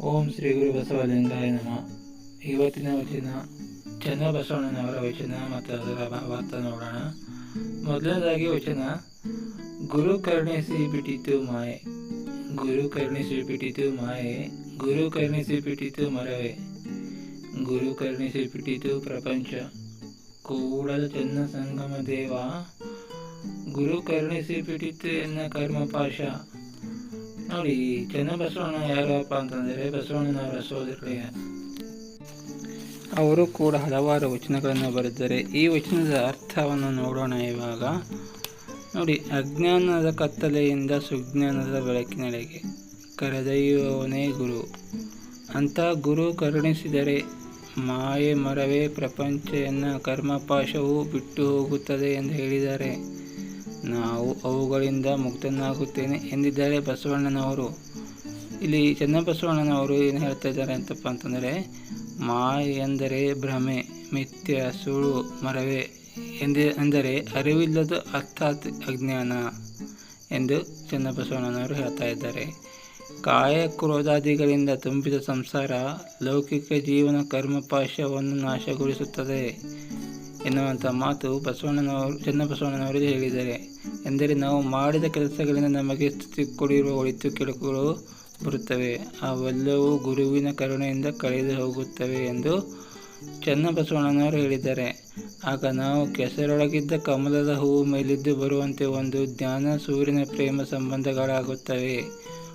ಓಂ ಶ್ರೀ ಗುರು ಬಸವಲಿಂಗಾಯ ನಮ. ಇವತ್ತಿನ ವಚನ ಚನ್ನಬಸವಣ್ಣನವರ ವಚನ ಮತ್ತು ಅದರ ಭಾವಾರ್ಥ ನೋಡೋಣ. ಮೊದಲನೇದಾಗಿ ವಚನ, ಗುರು ಕರುಣಿಸಿ ಬಿಟ್ಟಿತು ಮಾಯೆ. ಗುರು ಕರುಣಿಸಿ ಬಿಟ್ಟಿತು ಮಾಯೆ. ಗುರು ಕರುಣಿಸಿ ಬಿಟ್ಟಿತು ಮರವೇ. ಗುರು ಕರುಣಿಸಿ ಬಿಟ್ಟಿತು ಪ್ರಪಂಚ. ಕೂಡಲ ಚನ್ನ ಸಂಗಮ ದೇವ. ಗುರು ಕರುಣಿಸಿ ಬಿಟ್ಟಿತು ಎನ್ನ ಕರ್ಮಪಾಶ. ನೋಡಿ ಚನ್ನಬಸವಣ್ಣ ಯಾರಪ್ಪ ಅಂತಂದರೆ ಬಸವಣ್ಣನವರ ಸೋದರಿಗೆ ಅವರು ಕೂಡ ಹಲವಾರು ವಚನಗಳನ್ನು ಬರೆದಿದ್ದಾರೆ ಈ ವಚನದ ಅರ್ಥವನ್ನು ನೋಡೋಣ ಇವಾಗ. ನೋಡಿ, ಅಜ್ಞಾನದ ಕತ್ತಲೆಯಿಂದ ಸುಜ್ಞಾನದ ಬೆಳಕಿನೆಡೆಗೆ. ಕರೆದೊಯ್ಯುವವನೇ ಗುರು. ಅಂತ ಗುರು ಕರುಣಿಸಿದರೆ ಮಾಯೆ ಮರವೇ ಪ್ರಪಂಚ ಎನ್ನ ಕರ್ಮಪಾಶವು ಬಿಟ್ಟು ಹೋಗುತ್ತದೆ ಎಂದು ಹೇಳಿದ್ದಾರೆ. ನಾವು ಅವುಗಳಿಂದ ಮುಕ್ತನಾಗುತ್ತೇನೆ ಎಂದಿದ್ದಾರೆ ಬಸವಣ್ಣನವರು. ಇಲ್ಲಿ ಚನ್ನಬಸವಣ್ಣನವರು ಏನು ಹೇಳ್ತಾ ಇದ್ದಾರೆ ಅಂತಪ್ಪ ಅಂತಂದರೆ, ಮಾಯೆ ಎಂದರೆ ಭ್ರಮೆ, ಮಿಥ್ಯ ಸುಳು ಮರವೇ ಎಂದ ಅಂದರೆ, ಅರಿವಿಲ್ಲದ ಅರ್ಥಾತ್ ಅಜ್ಞಾನ ಎಂದು ಚನ್ನಬಸವಣ್ಣನವರು ಹೇಳ್ತಾ ಇದ್ದಾರೆ. ಕಾಯ ಕ್ರೋಧಾದಿಗಳಿಂದ ತುಂಬಿದ ಸಂಸಾರ ಲೌಕಿಕ ಜೀವನ ಕರ್ಮಪಾಶವನ್ನು ನಾಶಗೊಳಿಸುತ್ತದೆ. ಎನ್ನುವಂಥ ಮಾತು ಬಸವಣ್ಣನವರು ಚನ್ನಬಸವಣ್ಣನವರು ಹೇಳಿದ್ದಾರೆ. ಎಂದರೆ ನಾವು ಮಾಡಿದ ಕೆಲಸಗಳಿಂದ ನಮಗೆ ಸ್ಥಿತಿ ಕೊಡಿರುವ ಒಳಿತು ಕೆಡುಕುಗಳು ಬರುತ್ತವೆ. ಅವೆಲ್ಲವೂ ಗುರುವಿನ ಕರುಣೆಯಿಂದ ಕಳೆದು ಹೋಗುತ್ತವೆ ಎಂದು ಚನ್ನಬಸವಣ್ಣನವರು ಹೇಳಿದ್ದಾರೆ. ಆಗ ನಾವು ಕೆಸರೊಳಗಿದ್ದ ಕಮಲದ ಹೂವು ಮೇಲಿದ್ದು ಬರುವಂತೆ ಒಂದು ಜ್ಞಾನ ಸೂರ್ಯನ ಪ್ರೇಮ ಸಂಬಂಧಗಳಾಗುತ್ತವೆ.